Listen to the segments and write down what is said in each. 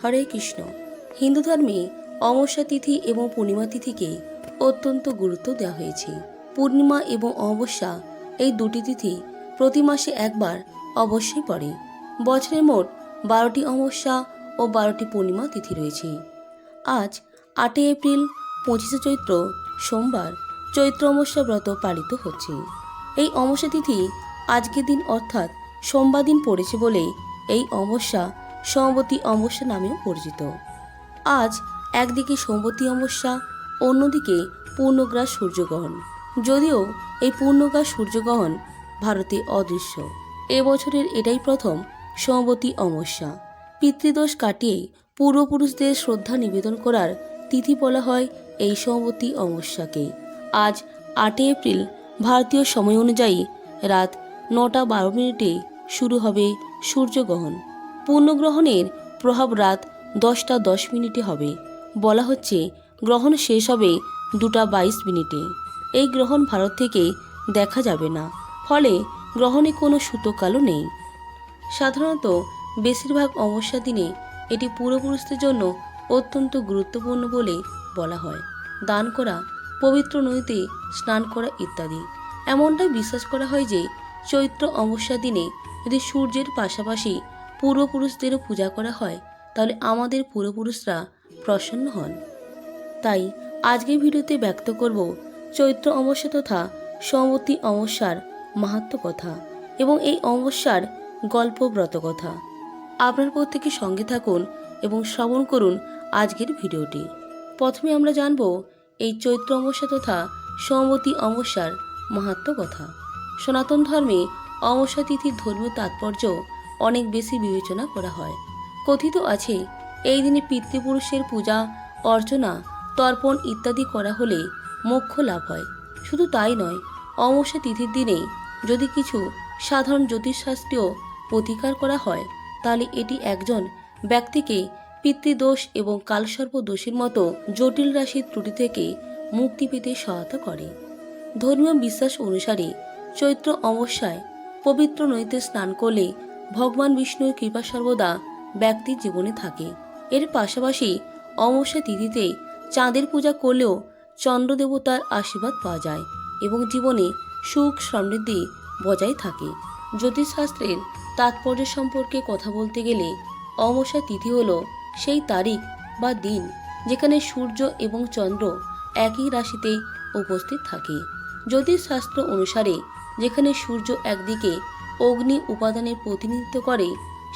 হরে কৃষ্ণ। হিন্দু ধর্মে অমাবস্যা তিথি এবং পূর্ণিমা তিথিকে অত্যন্ত গুরুত্ব দেওয়া হয়েছে। পূর্ণিমা এবং অমাবস্যা এই দুটি তিথি প্রতি মাসে একবার অবশ্যই পড়ে। বছরের মোট বারোটি অমাবস্যা ও বারোটি পূর্ণিমা তিথি রয়েছে। আজ আটই এপ্রিল, পঁচিশে চৈত্র, সোমবার চৈত্র অমাবস্যা ব্রত পালিত হচ্ছে। এই অমাবস্যা তিথি আজকের দিন অর্থাৎ সোমবার দিন পড়েছে বলে এই অমাবস্যা সমবতী অমাবস্যা নামেও পরিচিত। আজ একদিকে সোমবতী অমাবস্যা, অন্যদিকে পূর্ণগ্রাস সূর্যগ্রহণ। যদিও এই পূর্ণগ্রাস সূর্যগ্রহণ ভারতে অদৃশ্য। এবছরের এটাই প্রথম সমবতী অমাবস্যা। পিতৃদোষ কাটিয়ে পূর্বপুরুষদের শ্রদ্ধা নিবেদন করার তিথি বলা হয় এই সমবতী অমাবস্যাকে। আজ আটই এপ্রিল ভারতীয় সময় অনুযায়ী রাত নটা বারো মিনিটে শুরু হবে সূর্যগ্রহণ। পূর্ণগ্রহণের প্রভাব রাত দশটা দশ মিনিটে হবে। বলা হচ্ছে, গ্রহণ শেষ হবে দুটা বাইশ মিনিটে। এই গ্রহণ ভারত থেকে দেখা যাবে না। ফলে গ্রহণে কোনো সূতকালও নেই। সাধারণত, বেশিরভাগ অমাবস্যা দিনে এটি পূর্বপুরুষদের জন্য অত্যন্ত গুরুত্বপূর্ণ বলে বলা হয়। দান করা, পবিত্র নদীতে স্নান করা ইত্যাদি। এমনটাই বিশ্বাস করা হয় যে, চৈত্র অমাবস্যা দিনে যদি সূর্যের পাশাপাশি পূর্বপুরুষদেরও পূজা করা হয়, তাহলে আমাদের পূর্বপুরুষরা প্রসন্ন হন। তাই আজকের ভিডিওতে ব্যক্ত করব চৈত্র অমাবস্যা তথা সমবতী অমাবস্যার মাহাত্ম কথা এবং এই অমাবস্যার গল্প ব্রত কথা। আপনার প্রত্যেকে সঙ্গে থাকুন এবং শ্রবণ করুন আজকের ভিডিওটি। প্রথমে আমরা জানব এই চৈত্র অমাবস্যা তথা সমবতী অমাবস্যার মাহাত্ম কথা। সনাতন ধর্মে অমাবস্যা তিথির ধর্মীয় তাৎপর্য অনেক বেশি বিবেচনা করা হয়। কথিত আছে, এই দিনে পিতৃপুরুষের পূজা, অর্চনা, তর্পণ ইত্যাদি করা হলে মোক্ষ লাভ হয়। শুধু তাই নয়, অমাবস্যা তিথির দিনে যদি কিছু সাধারণ জ্যোতিষশাস্ত্রীয় প্রতিকার করা হয়, তাহলে এটি একজন ব্যক্তিকে পিতৃদোষ এবং কালসর্প দোষের মতো জটিল রাশির ত্রুটি থেকে মুক্তি পেতে সহায়তা করে। ধর্মীয় বিশ্বাস অনুসারে চৈত্র অমাবস্যায় পবিত্র নদীতে স্নান করলে ভগবান বিষ্ণুর কৃপা সর্বদা ব্যক্তির জীবনে থাকে। এর পাশাপাশি অমাবস্যা তিথিতে চাঁদের পূজা করলেও চন্দ্র দেবতার আশীর্বাদ পাওয়া যায় এবং জীবনে সুখ সমৃদ্ধি বজায় থাকে। জ্যোতিষশাস্ত্রের তাৎপর্য সম্পর্কে কথা বলতে গেলে অমাবস্যা তিথি হলো সেই তারিখ বা দিন যেখানে সূর্য এবং চন্দ্র একই রাশিতে উপস্থিত থাকে। জ্যোতিষশাস্ত্র অনুসারে যেখানে সূর্য একদিকে অগ্নি উপাদানের প্রতিনিধিত্ব করে।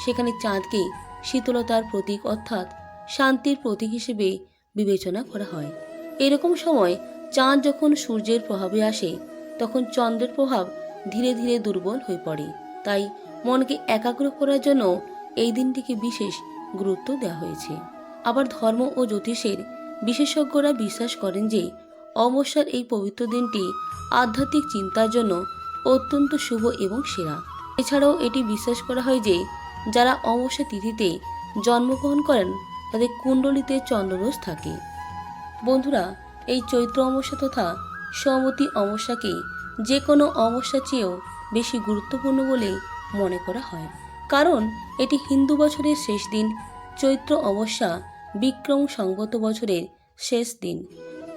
সেখানে চাঁদকে শীতলতার প্রতীক অর্থাৎ শান্তির প্রতীক হিসেবে বিবেচনা করা হয়। এরকম সময় চাঁদ যখন সূর্যের প্রভাবে আসে, তখন চন্দ্রের প্রভাব ধীরে ধীরে দুর্বল হয়ে পড়ে। তাই মনকে একাগ্র করার জন্য এই দিনটিকে বিশেষ গুরুত্ব দেওয়া হয়েছে। আবার ধর্ম ও জ্যোতিষের বিশেষজ্ঞরা বিশ্বাস করেন যে অমাবস্যার এই পবিত্র দিনটি আধ্যাত্মিক চিন্তার জন্য অত্যন্ত শুভ এবং সেরা। এছাড়াও এটি বিশ্বাস করা হয় যে যারা অমাবস্যা তিথিতে জন্মগ্রহণ করেন, তাদের কুণ্ডলিতে চন্দ্রদোষ থাকে। বন্ধুরা, এই চৈত্র অমাবস্যা তথা সমতী অমাবস্যাকে যে কোনো অমাবস্যা চেয়েও বেশি গুরুত্বপূর্ণ বলে মনে করা হয়। কারণ, এটি হিন্দু বছরের শেষ দিন, চৈত্র অমাবস্যা বিক্রম সংগত বছরের শেষ দিন।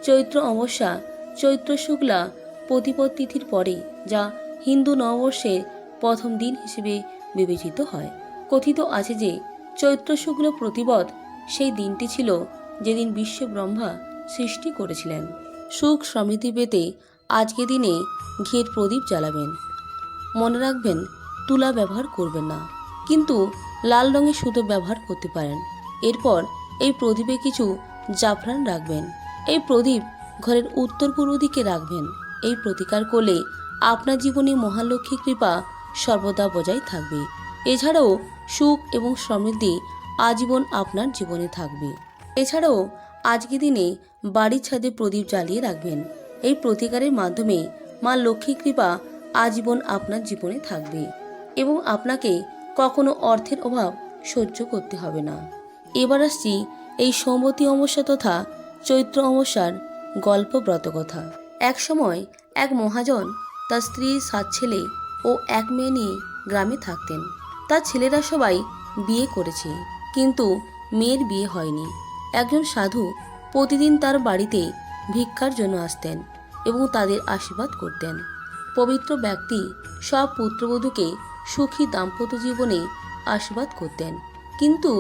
চৈত্র অমাবস্যা চৈত্র শুক্লা প্রতিপদ তিথির পরে যা হিন্দু নববর্ষের প্রথম দিন হিসেবে বিবেচিত হয়। কথিত আছে যে, চৈত্র শুক্ল প্রতিপদ সেই দিনটি ছিল যেদিন বিশ্ব ব্রহ্মা সৃষ্টি করেছিলেন। সুখ সমৃদ্ধি পেতে আজকে দিনে ঘের প্রদীপ জ্বালাবেন। মনে রাখবেন, তুলা ব্যবহার করবেন না। কিন্তু লাল রঙের সুতো ব্যবহার করতে পারেন। এরপর এই প্রদীপে কিছু জাফরান রাখবেন। এই প্রদীপ ঘরের উত্তর পূর্ব দিকে রাখবেন। এই প্রতিকার করলে আপনার জীবনে মহালক্ষ্মী কৃপা সর্বদা বজায় থাকবে। এছাড়াও সুখ এবং সমৃদ্ধি আজীবন আপনার জীবনে থাকবে। এছাড়াও আজকে দিনে বাড়ির ছাদে প্রদীপ জ্বালিয়ে রাখবেন। এই প্রতিকারের মাধ্যমে মা লক্ষ্মী কৃপা আজীবন আপনার জীবনে থাকবে এবং আপনাকে কখনো অর্থের অভাব সহ্য করতে হবে না। এবার আসছি এই সোমবতী অমাবস্যা তথা চৈত্র অমাবস্যার গল্প ব্রতকথা এক সময় এক মহাজন তার স্ত্রী সাত ছেলে ও এক মেয়ে নিয়ে গ্রামে থাকতেন। তার ছেলেরা সবাই বিয়ে করেছে, কিন্তু মেয়ের বিয়ে হয়নি। একজন সাধু প্রতিদিন তার বাড়িতে ভিক্ষার জন্য আসতেন এবং তাদের আশীর্বাদ করতেন। পবিত্র ব্যক্তি সব পুত্রবধূকে সুখী দাম্পত্য জীবনে আশীর্বাদ করতেন, কিন্তু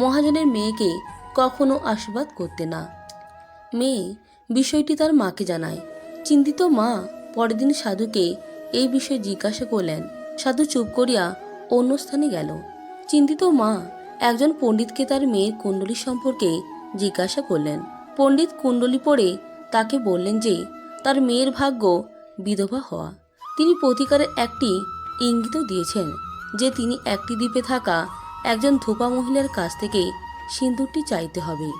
মহাজনের মেয়েকে কখনো আশীর্বাদ করতে না। মেয়ে বিষয়টি তার মাকে জানায়। চিন্তিত মা পরের দিন সাধুকে এই বিষয়ে জিজ্ঞাসা করলেন। সাধু চুপ করিয়া অন্য স্থানে গেল। চিন্তিত মা, একজন পণ্ডিতকে তার মেয়ের কুণ্ডলী সম্পর্কে জিজ্ঞাসা করলেন। পণ্ডিত কুণ্ডলী পড়ে তাকে বললেন যে, তার মেয়ের ভাগ্য বিধবা হওয়া। তিনি প্রতিকারের একটি ইঙ্গিতও দিয়েছেন যে, তিনি একটি দ্বীপে থাকা একজন ধোপা মহিলার কাছ থেকে সিঁদুরটি চাইতে হবে।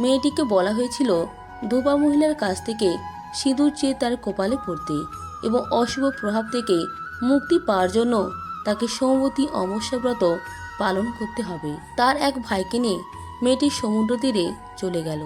মেয়েটিকে বলা হয়েছিল, ধোপা মহিলার কাছ থেকে সিঁদুর চেয়ে তার কপালে পড়তে। এবং অশুভ প্রভাব থেকে মুক্তি পাওয়ার জন্য তাকে সোমবতী অমাবস্যাব্রত পালন করতে হবে। তার এক ভাইকে নিয়ে মেয়েটি সমুদ্র তীরে চলে গেল।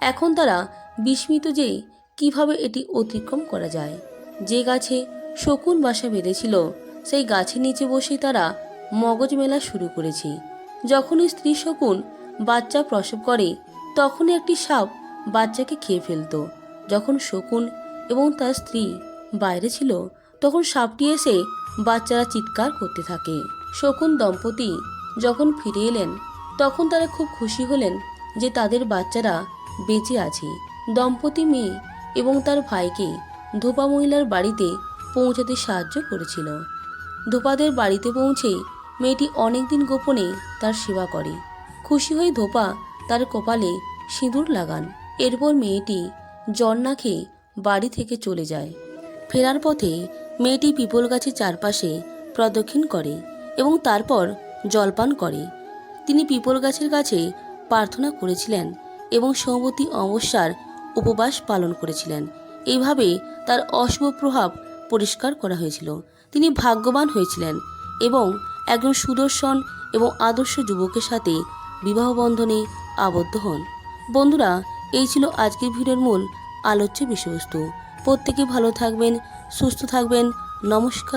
এখন তারা বিস্মিত যে কীভাবে এটি অতিক্রম করা যায়। যে গাছে শকুন বাসা বেঁধেছিল, সেই গাছের নিচে বসে তারা মগজ মেলা শুরু করেছে। যখনই স্ত্রী শকুন বাচ্চা প্রসব করে, তখনই একটি সাপ বাচ্চাকে খেয়ে ফেলতো। যখন শকুন এবং তার স্ত্রী বাইরে ছিল, তখন সাপটি এসে বাচ্চারা চিৎকার করতে থাকে। শকুন দম্পতি যখন ফিরে এলেন, তখন তারা খুব খুশি হলেন যে তাদের বাচ্চারা বেঁচে আছে। দম্পতি মেয়ে এবং তার ভাইকে ধোপা মহিলার বাড়িতে পৌঁছাতে সাহায্য করেছিল। ধোপাদের বাড়িতে পৌঁছে মেয়েটি অনেকদিন গোপনে তার সেবা করে। খুশি হয়ে ধোপা তার কপালে সিঁদুর লাগান। এরপর মেয়েটি জ্বর না খেয়ে বাড়ি থেকে চলে যায়। ফেরার পথে মেয়েটি পিপল গাছের চারপাশে প্রদক্ষিণ করে এবং তারপর জলপান করে। তিনি পিপল গাছের কাছে প্রার্থনা করেছিলেন এবং সৌমতী অমস্যার উপবাস পালন করেছিলেন। এইভাবে তার অশুভ প্রভাব পরিষ্কার করা হয়েছিল। তিনি ভাগ্যবান হয়েছিলেন এবং একজন সুদর্শন এবং আদর্শ যুবকের সাথে বিবাহ বন্ধনে আবদ্ধ হন। বন্ধুরা, এই ছিল আজকের ভিডিওর মূল আলোচ্য বিষয়বস্তু। প্রত্যেকে ভালো থাকবেন সুস্থ থাকবেন নমস্কার।